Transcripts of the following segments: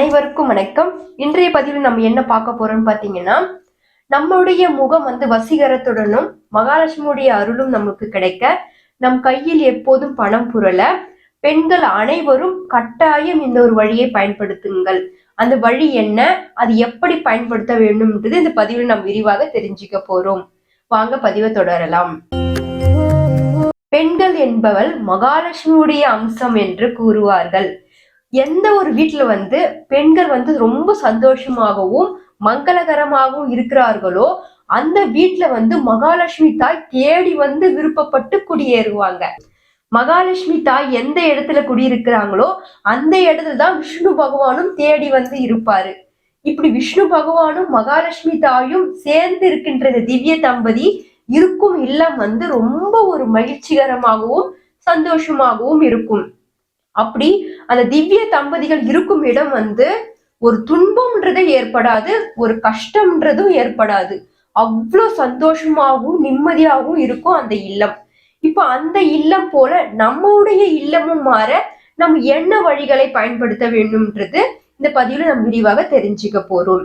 அனைவருக்கும் வணக்கம். இன்றைய பதிவில் நம்ம என்ன பார்க்க போறோம்னு பார்த்தீங்கன்னா நம்மளுடைய முகம் வந்து வசீகரத்துடனும் மகாலட்சுமியுடைய அருளும் நமக்கு கிடைக்க நம் கையில் எப்போதும் பணம் புரள பெண்கள் அனைவரும் கட்டாயம் இந்த ஒரு வழியை பயன்படுத்துங்கள். அந்த வழி என்ன? அது எப்படி பயன்படுத்த வேண்டும்ன்றது இந்த பதிவில் நாம் விரிவாக தெரிஞ்சுக்க போறோம். வாங்க பதிவை தொடரலாம். பெண்கள் என்பவள் மகாலட்சுமியுடைய அம்சம் என்று கூறுவார்கள். எந்த ஒரு வீட்டுல வந்து பெண்கள் வந்து ரொம்ப சந்தோஷமாகவும் மங்களகரமாகவும் இருக்கிறார்களோ அந்த வீட்டுல வந்து மகாலட்சுமி தாய் தேடி வந்து விருப்பப்பட்டு குடியேறுவாங்க. மகாலட்சுமி தாய் எந்த இடத்துல குடியிருக்கிறாங்களோ அந்த இடத்துல தான் விஷ்ணு பகவானும் தேடி வந்து இருப்பாரு. இப்படி விஷ்ணு பகவானும் மகாலட்சுமி தாயும் சேர்ந்து இருக்கின்ற இந்த திவ்ய தம்பதி இருக்கும் இல்லம் வந்து ரொம்ப ஒரு மகிழ்ச்சிகரமாகவும் சந்தோஷமாகவும் இருக்கும். அப்படி அந்த திவ்ய தம்பதிகள் இருக்கும் இடம் வந்து ஒரு துன்பம்ன்றதே ஏற்படாது ஒரு கஷ்டம்ன்றதும் ஏற்படாது. அவ்வளோ சந்தோஷமாகவும் நிம்மதியாகவும் இருக்கும் அந்த இல்லம். இப்ப அந்த இல்லம் போல நம்முடைய இல்லமும் மாற நம்ம என்ன வழிகளை பயன்படுத்த வேண்டும்ன்றது இந்த பதிவுல நம்ம விரிவாக தெரிஞ்சுக்க போறோம்.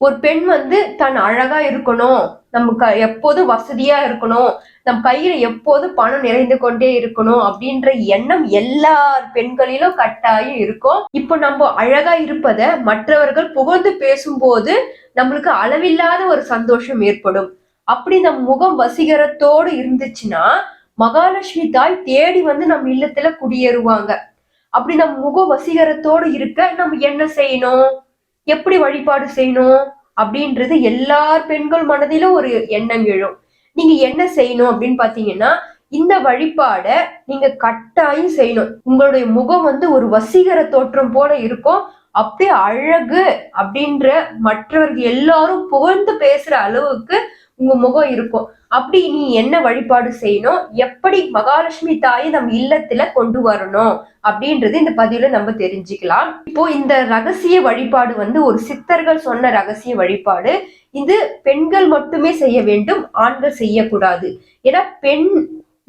ஒரு பெண் வந்து தன் அழகா இருக்கணும் நமக்கு எப்போதும் வசதியா இருக்கணும் நம் கையில எப்போது பணம் நிறைந்து கொண்டே இருக்கணும் அப்படின்ற எண்ணம் எல்லா பெண்களிலும் கட்டாயம் இருக்கும். இப்போ நம்ம அழகா இருப்பத மற்றவர்கள் புகழ்ந்து பேசும்போது நம்மளுக்கு அளவில்லாத ஒரு சந்தோஷம் ஏற்படும். அப்படி நம் முகம் வசீகரத்தோடு இருந்துச்சுன்னா மகாலட்சுமி தாய் தேடி வந்து நம் இல்லத்துல குடியேறுவாங்க. அப்படி நம் முக வசீகரத்தோடு இருக்க நம்ம என்ன செய்யணும்? எப்படி வழிபாடு செய்யணும்? அப்படின்றது எல்லார் பெண்கள் மனதிலும் ஒரு எண்ணம் எழும். நீங்க என்ன செய்யணும் அப்படின்னு பாத்தீங்கன்னா இந்த வழிபாட நீங்க கட்டாயம் செய்யணும். உங்களுடைய முகம் வந்து ஒரு வசீகர தோற்றம் போல இருக்கும். அப்படியே அழகு அப்படின்ற மற்றவர்கள் எல்லாரும் புகழ்ந்து பேசுற அளவுக்கு உங்க முகம் இருக்கும். அப்படி நீ என்ன வழிபாடு செய்யணும்? எப்படி மகாலட்சுமி தாயை நம்ம இல்லத்துல கொண்டு வரணும்? அப்படின்றது இந்த பதிவுல நம்ம தெரிஞ்சுக்கலாம். இப்போ இந்த ரகசிய வழிபாடு வந்து ஒரு சித்தர்கள் சொன்ன ரகசிய வழிபாடு. இது பெண்கள் மட்டுமே செய்ய வேண்டும் ஆண்கள் செய்யக்கூடாது. ஏன்னா பெண்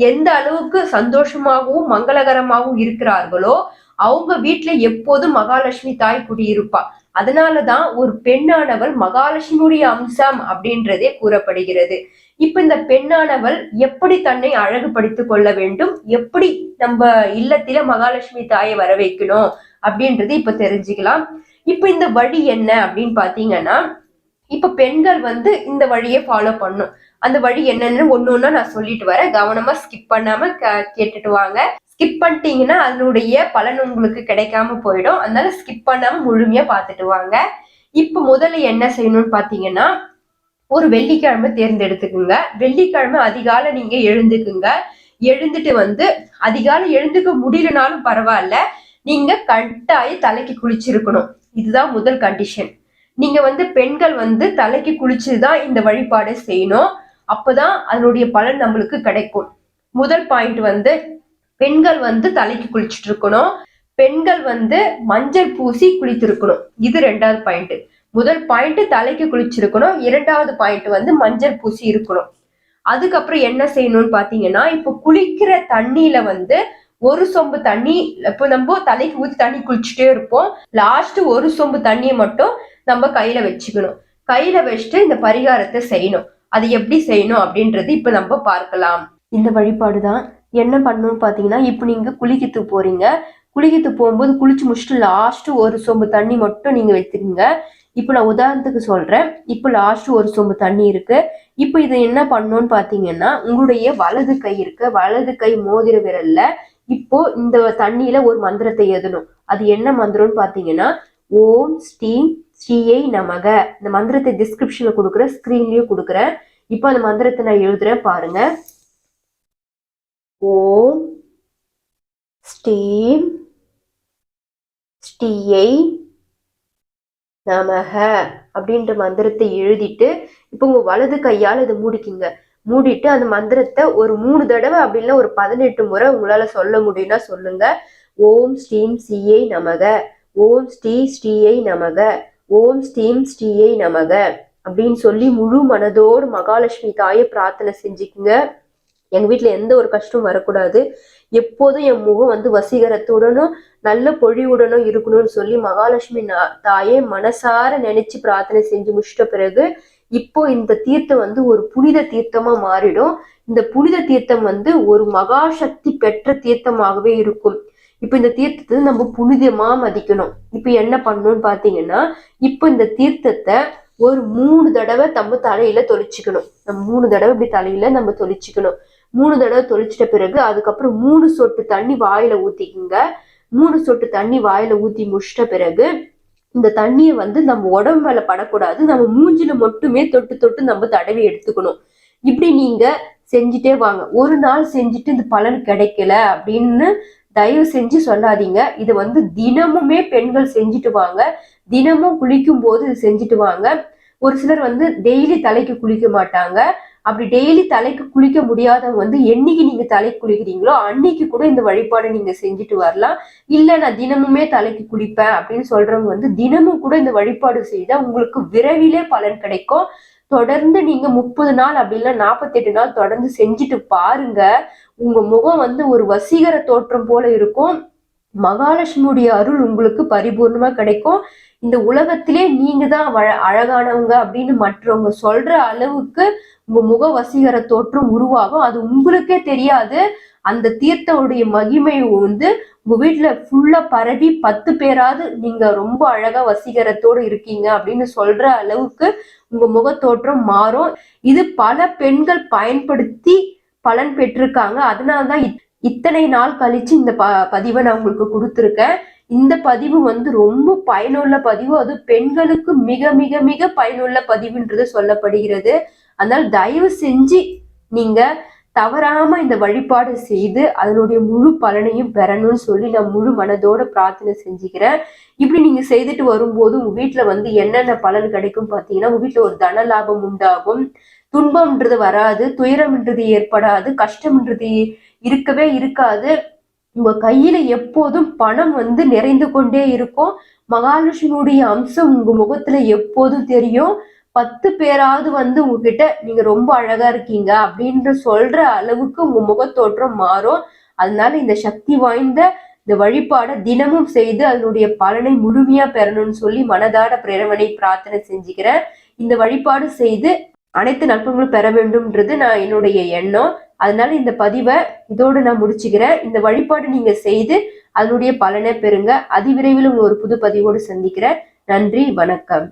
எந்த அளவுக்கு சந்தோஷமாகவும் மங்களகரமாகவும் இருக்கிறார்களோ அவங்க வீட்டுல எப்போதும் மகாலட்சுமி தாய் குடியிருப்பா. அதனாலதான் ஒரு பெண்ணானவள் மகாலட்சுமியுடைய அம்சம் அப்படின்றதே கூறப்படுகிறது. இப்ப இந்த பெண்ணானவள் எப்படி தன்னை அழகுபடுத்திக் கொள்ள வேண்டும்? எப்படி நம்ம இல்லத்தில மகாலட்சுமி தாயை வர வைக்கணும் அப்படின்றது இப்ப தெரிஞ்சுக்கலாம். இப்ப இந்த வழி என்ன அப்படின்னு பாத்தீங்கன்னா இப்ப பெண்கள் வந்து இந்த வழியை ஃபாலோ பண்ணும். அந்த வழி என்னன்னு ஒண்ணு ஒண்ணா நான் சொல்லிட்டு வரேன். கவனமா ஸ்கிப் பண்ணாம கேட்டுட்டு வாங்க. ஸ்கிப் பண்ணிட்டீங்கன்னா அதனுடைய பலன் உங்களுக்கு கிடைக்காம போயிடும். அதனால ஸ்கிப் பண்ணாம முழுமையா பார்த்துட்டு வாங்க. இப்போ முதல்ல என்ன செய்யணும்னு பார்த்தீங்கன்னா ஒரு வெள்ளிக்கிழமை தேர்ந்தெடுத்துக்குங்க. வெள்ளிக்கிழமை அதிகாலை நீங்க எழுந்துக்குங்க. எழுந்துட்டு வந்து அதிகாலை எழுந்துக்க முடியலனாலும் பரவாயில்ல. நீங்க கட்டாயி தலைக்கு குளிச்சிருக்கணும். இதுதான் முதல் கண்டிஷன் நீங்க வந்து பெண்கள் வந்து தலைக்கு குளிச்சுதான் இந்த வழிபாடை செய்யணும். அப்பதான் அதனுடைய பலன் நம்மளுக்கு கிடைக்கும். முதல் பாயிண்ட் வந்து பெண்கள் வந்து தலைக்கு குளிச்சுட்டு இருக்கணும். பெண்கள் வந்து மஞ்சள் பூசி குளித்திருக்கணும். இது ரெண்டாவது பாயிண்ட் முதல் பாயிண்ட் தலைக்கு குளிச்சிருக்கணும். இரண்டாவது பாயிண்ட் வந்து மஞ்சள் பூசி இருக்கணும். அதுக்கப்புறம் என்ன செய்யணும்னு பாத்தீங்கன்னா இப்போ குளிக்கிற தண்ணியில வந்து ஒரு சொம்பு தண்ணி இப்போ நம்ம தலைக்கு ஊத்தி தண்ணி குளிச்சுட்டே இருப்போம். லாஸ்ட் ஒரு சொம்பு தண்ணியை மட்டும் நம்ம கையில வச்சுக்கணும். கையில வச்சுட்டு இந்த பரிகாரத்தை செய்யணும். அது எப்படி செய்யணும் அப்படின்றது இப்ப நம்ம பார்க்கலாம். இந்த வழிபாடு தான் என்ன பண்ணணும்னு பார்த்தீங்கன்னா இப்போ நீங்கள் குளிக்கித்து போகிறீங்க குளிக்கித்து போகும்போது குளிச்சு முடிச்சுட்டு லாஸ்ட்டு ஒரு சொம்பு தண்ணி மட்டும் நீங்கள் வச்சுருங்க இப்போ நான் உதாரணத்துக்கு சொல்கிறேன் இப்போ லாஸ்ட்டு ஒரு சொம்பு தண்ணி இருக்குது இப்போ இதை என்ன பண்ணணும்னு பார்த்தீங்கன்னா உங்களுடைய வலது கை இருக்குது வலது கை மோதிர விரலில் இப்போ இந்த தண்ணியில ஒரு மந்திரத்தை எழுதணும். அது என்ன மந்திரம்னு பார்த்தீங்கன்னா ஓம் ஸ்ரீ ஸ்ரீயை நமக. இந்த மந்திரத்தை டிஸ்கிரிப்ஷன்ல கொடுக்குறேன் ஸ்க்ரீன்லேயும் கொடுக்குறேன். இப்போ அந்த மந்திரத்தை நான் எழுதுறேன் பாருங்க. ஓம் ஸ்ரீம் ஸ்ரீயை நமக அப்படின்ற மந்திரத்தை எழுதிட்டு இப்போ உங்க வலது கையால் இதை மூடிக்கிங்க. மூடிட்டு அந்த மந்திரத்தை ஒரு மூணு தடவை அப்படின்னா ஒரு பதினெட்டு முறை உங்களால சொல்ல முடியும்னா சொல்லுங்க. ஓம் ஸ்ரீம் ஸ்ரீயை நமக. ஓம் ஸ்ரீ ஸ்ரீயை நமக. ஓம் ஸ்ரீம் ஸ்ரீயை நமக. அப்படின்னு சொல்லி முழு மனதோடு மகாலட்சுமி தாயை பிரார்த்தனை செஞ்சுக்குங்க. எங்க வீட்டுல எந்த ஒரு கஷ்டம் வரக்கூடாது. எப்போதும் என் முகம் வந்து வசீகரத்துடனும் நல்ல பொழிவுடனும் இருக்கணும்னு சொல்லி மகாலட்சுமி தாயே மனசார நினைச்சு பிரார்த்தனை செஞ்சு முடிச்சிட்ட பிறகு இப்போ இந்த தீர்த்தம் வந்து ஒரு புனித தீர்த்தமா மாறிடும். இந்த புனித தீர்த்தம் வந்து ஒரு மகாசக்தி பெற்ற தீர்த்தமாகவே இருக்கும். இப்ப இந்த தீர்த்தத்தை நம்ம புனிதமா மதிக்கணும். இப்ப என்ன பண்ணணும்னு பாத்தீங்கன்னா இப்ப இந்த தீர்த்தத்தை ஒரு மூணு தடவை நம்ம தலையில தொளிச்சுக்கணும். நம்ம மூணு தடவை இப்படி தலையில நம்ம தொளிச்சுக்கணும். மூணு தடவை தொளிச்சிட்ட பிறகு அதுக்கப்புறம் மூணு சொட்டு தண்ணி வாயில ஊத்திக்குங்க. மூணு சொட்டு தண்ணி வாயில ஊத்தி முடிச்சிட்ட பிறகு இந்த தண்ணியை வந்து நம்ம உடம்பு மேல படக்கூடாது. நம்ம மூஞ்சில மட்டுமே தொட்டு தொட்டு நம்ம தடவி எடுத்துக்கணும். இப்படி நீங்க செஞ்சுட்டே வாங்க. ஒரு நாள் செஞ்சுட்டு இந்த பலன் கிடைக்கல அப்படின்னு தயவு செஞ்சு சொல்லாதீங்க. இது வந்து தினமுமே பெண்கள் செஞ்சுட்டு வாங்க. தினமும் குளிக்கும் போது இது செஞ்சுட்டு வாங்க. ஒரு சிலர் வந்து டெய்லி தலைக்கு குளிக்க மாட்டாங்க. அப்படி டெய்லி தலைக்கு குளிக்க முடியாதவங்க வந்து என்னைக்கு நீங்க தலைக்கு குளிக்கிறீங்களோ அன்னைக்கு கூட இந்த வழிபாடை நீங்க செஞ்சுட்டு வரலாம். இல்ல நான் தினமுமே தலைக்கு குளிப்பேன் அப்படின்னு சொல்றவங்க வந்து தினமும் கூட இந்த வழிபாடு செய்தா உங்களுக்கு விரைவிலே பலன் கிடைக்கும். தொடர்ந்து நீங்க முப்பது நாள் அப்படி இல்லை நாற்பத்தெட்டு நாள் தொடர்ந்து செஞ்சுட்டு பாருங்க. உங்க முகம் வந்து ஒரு வசீகர தோற்றம் போல இருக்கும். மகாலட்சுமியுடைய அருள் உங்களுக்கு பரிபூர்ணமா கிடைக்கும். இந்த உலகத்திலே நீங்க தான் வழ- அழகானவங்க அப்படின்னு மற்றவங்க சொல்ற அளவுக்கு உங்க முக வசீகர தோற்றம் உருவாகும். அது உங்களுக்கே தெரியாது. அந்த தீர்த்தவுடைய மகிமை வந்து உங்க வீட்டுல ஃபுல்லா பரவி பத்து பேராவது நீங்க ரொம்ப அழகா வசீகரத்தோட இருக்கீங்க அப்படின்னு சொல்ற அளவுக்கு உங்க முகத்தோற்றம் மாறும். இது பல பெண்கள் பயன்படுத்தி பலன் பெற்றிருக்காங்க. அதனாலதான் இத்தனை நாள் கழிச்சு இந்த ப பதிவை நான் உங்களுக்கு கொடுத்துருக்கேன். இந்த பதிவு வந்து ரொம்ப பயனுள்ள பதிவு. அது பெண்களுக்கு மிக மிக மிக பயனுள்ள பதிவுன்றது சொல்லப்படுகிறது. அதனால் தயவு செஞ்சு நீங்க தவறாம இந்த வழிபாடு செய்து அதனுடைய முழு பலனையும் பெறணும்னு சொல்லி நான் முழு மனதோட பிரார்த்தனை செஞ்சுக்கிறேன். இப்படி நீங்க செய்துட்டு வரும்போது உங்க வீட்டுல வந்து என்னென்ன பலன் கிடைக்கும் பாத்தீங்கன்னா உங்க வீட்டுல ஒரு தன லாபம் உண்டாகும். துன்பம்ன்றது வராது துயரம்ன்றது ஏற்படாது கஷ்டம்ன்றது இருக்கவே இருக்காது. உங்க கையில எப்போதும் பணம் வந்து நிறைந்து கொண்டே இருக்கும். மகாலட்சுமியுடைய அம்சம் உங்க முகத்துல எப்போதும் தெரியும். பத்து பேராவது வந்து உங்ககிட்ட நீங்க ரொம்ப அழகா இருக்கீங்க அப்படின்ற சொல்ற அளவுக்கு உங்க முகத்தோற்றம் மாறும். அதனால இந்த சக்தி வாய்ந்த இந்த வழிபாடை தினமும் செய்து அதனுடைய பலனை முழுமையா பெறணும்னு சொல்லி மனதார பிரேரவனை பிரார்த்தனை செஞ்சுக்கிறேன். இந்த வழிபாடு செய்து அனைத்து நட்பங்களும் பெற வேண்டும்ன்றது நான் என்னுடைய எண்ணம். அதனால இந்த பதிவை இதோடு நான் முடிச்சுக்கிறேன். இந்த வழிபாடு நீங்க செய்து அதனுடைய பலனை பெறுங்க. அதிவிரைவில் உங்க ஒரு புது பதிவோடு சந்திக்கிறேன். நன்றி வணக்கம்.